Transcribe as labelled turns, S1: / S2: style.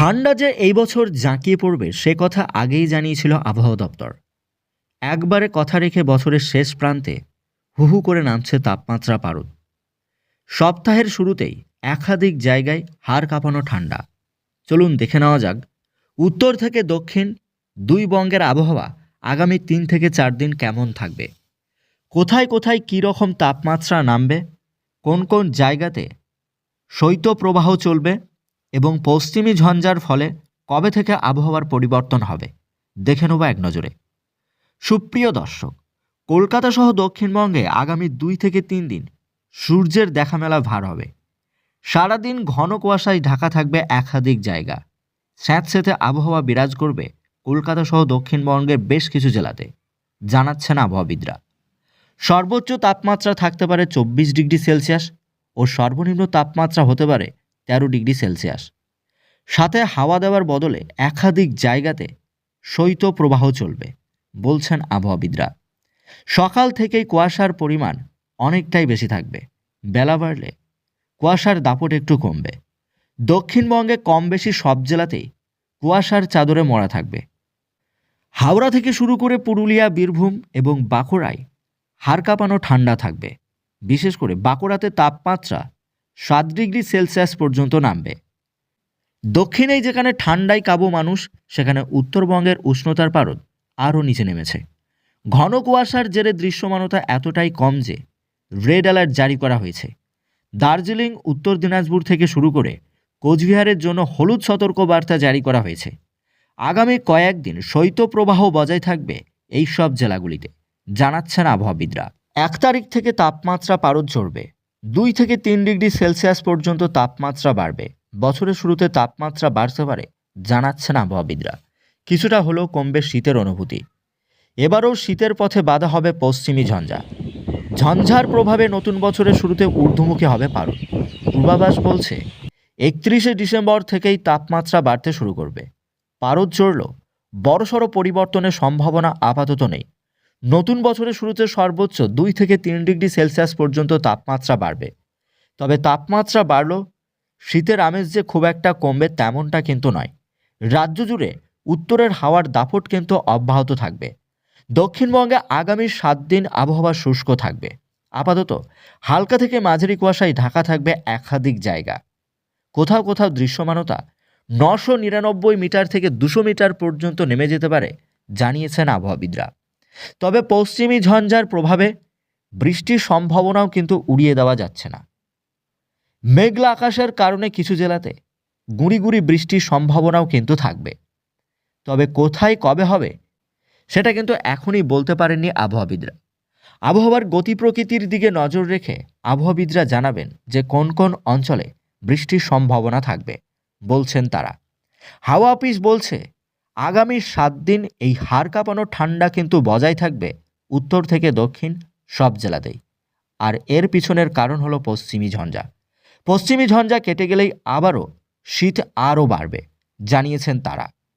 S1: ঠান্ডা যে এই বছর জাঁকিয়ে পড়বে, সে কথা আগেই জানিয়েছিল আবহাওয়া দপ্তর। একবারে কথা রেখে বছরের শেষ প্রান্তে হুহু করে নামছে তাপমাত্রা পারদ। সপ্তাহের শুরুতেই একাধিক জায়গায় হাড় কাঁপানো ঠান্ডা। চলুন দেখে নেওয়া যাক। উত্তর থেকে দক্ষিণ দুই বঙ্গের আবহাওয়া আগামী তিন থেকে চার দিন কেমন থাকবে? কোথায় কোথায় কী রকম তাপমাত্রা নামবে? কোন কোন জায়গাতে শৈত্যপ্রবাহ চলবে? এবং পশ্চিমী ঝঞ্ঝার ফলে কবে থেকে আবহাওয়ার পরিবর্তন হবে? দেখে নেব এক নজরে। সুপ্রিয় দর্শক, কলকাতা সহ দক্ষিণবঙ্গে আগামী দুই থেকে তিন দিন সূর্যের দেখা মেলা ভার হবে। সারাদিন ঘন কুয়াশায় ঢাকা থাকবে একাধিক জায়গা। স্যাঁতস্যাঁতে আবহাওয়া বিরাজ করবে কলকাতা সহ দক্ষিণবঙ্গের বেশ কিছু জেলাতে জানাচ্ছেন আবহাওয়াবিদরা। সর্বোচ্চ তাপমাত্রা থাকতে পারে চব্বিশ ডিগ্রি সেলসিয়াস ও সর্বনিম্ন তাপমাত্রা হতে পারে তেরো ডিগ্রি সেলসিয়াস। সাথে হাওয়া দেওয়ার বদলে একাধিক জায়গাতে শৈত্য প্রবাহ চলবে, বলছেন আবহাওয়াবিদরা। সকাল থেকেই কুয়াশার পরিমাণ অনেকটাই বেশি থাকবে। বেলা বাড়লে কুয়াশার দাপট একটু কমবে। দক্ষিণবঙ্গে কম বেশি সব জেলাতেই কুয়াশার চাদরে মরা থাকবে। হাওড়া থেকে শুরু করে পুরুলিয়া, বীরভূম এবং বাঁকুড়ায় হাড় কাঁপানো ঠান্ডা থাকবে। বিশেষ করে বাঁকুড়াতে তাপমাত্রা সাত ডিগ্রি সেলসিয়াস পর্যন্ত নামবে। দক্ষিণেই যেখানে ঠান্ডায় কাবু মানুষ, সেখানে উত্তরবঙ্গের উষ্ণতার পারদ আরও নিচে নেমেছে। ঘন কুয়াশার জেরে দৃশ্যমানতা এতটাই কম যে রেড অ্যালার্ট জারি করা হয়েছে। দার্জিলিং, উত্তর দিনাজপুর থেকে শুরু করে কোচবিহারের জন্য হলুদ সতর্কবার্তা জারি করা হয়েছে। আগামী কয়েকদিন শৈত্যপ্রবাহ বজায় থাকবে এই সব জেলাগুলিতে, জানাচ্ছেন আবহাওয়াবিদরা। এক তারিখ থেকে তাপমাত্রা পারদ চড়বে দুই থেকে তিন ডিগ্রি সেলসিয়াস পর্যন্ত তাপমাত্রা বাড়বে। বছরের শুরুতে তাপমাত্রা বাড়তে পারে জানাচ্ছেন আবহাওয়াবিদরা। কিছুটা হলেও কমবে শীতের অনুভূতি। এবারও শীতের পথে বাধা হবে পশ্চিমী ঝঞ্ঝা। ঝঞ্ঝার প্রভাবে নতুন বছরের শুরুতে ঊর্ধ্বমুখী হবে পারদ পূর্বাভাস বলছে, একত্রিশে ডিসেম্বর থেকেই তাপমাত্রা বাড়তে শুরু করবে। পারদ চড়ল, বড়সড় পরিবর্তনের সম্ভাবনা আপাতত নেই। নতুন বছরের শুরুতে সর্বোচ্চ দুই থেকে তিন ডিগ্রি সেলসিয়াস পর্যন্ত তাপমাত্রা বাড়বে। তবে তাপমাত্রা বাড়ল, শীতের আমেজ যে খুব একটা কমবে তেমনটা কিন্তু নয়। রাজ্য জুড়ে উত্তরের হাওয়ার দাপট কিন্তু অব্যাহত থাকবে। দক্ষিণবঙ্গে আগামী সাত দিন আবহাওয়া শুষ্ক থাকবে। আপাতত হালকা থেকে মাঝারি কুয়াশায় ঢাকা থাকবে একাধিক জায়গা। কোথাও কোথাও দৃশ্যমানতা নশো নিরানব্বই মিটার থেকে দুশো মিটার পর্যন্ত নেমে যেতে পারে, জানিয়েছেন আবহাওয়াবিদরা। তবে পশ্চিমী ঝঞ্ঝার প্রভাবে বৃষ্টির সম্ভাবনাও কিন্তু উড়িয়ে দেওয়া যাচ্ছে না। মেঘলা আকাশের কারণে কিছু জেলাতে গুঁড়ি গুঁড়ি বৃষ্টির সম্ভাবনাও কিন্তু থাকবে। তবে কোথায় কবে হবে, সেটা কিন্তু এখনই বলতে পারেননি আবহাওয়াবিদরা। আবহাওয়ার গতি প্রকৃতির দিকে নজর রেখে আবহাওয়াবিদরা জানাবেন যে কোন কোন অঞ্চলে বৃষ্টির সম্ভাবনা থাকবে, বলছেন তারা। হাওয়া অফিস বলছে আগামী সাত দিন এই হাড় কাঁপানো ঠান্ডা কিন্তু বজায় থাকবে উত্তর থেকে দক্ষিণ সব জেলাতেই। আর এর পিছনের কারণ হলো পশ্চিমী ঝঞ্ঝা। পশ্চিমী ঝঞ্ঝা কেটে গেলেই আবারও শীত আরও বাড়বে, জানিয়েছেন তারা।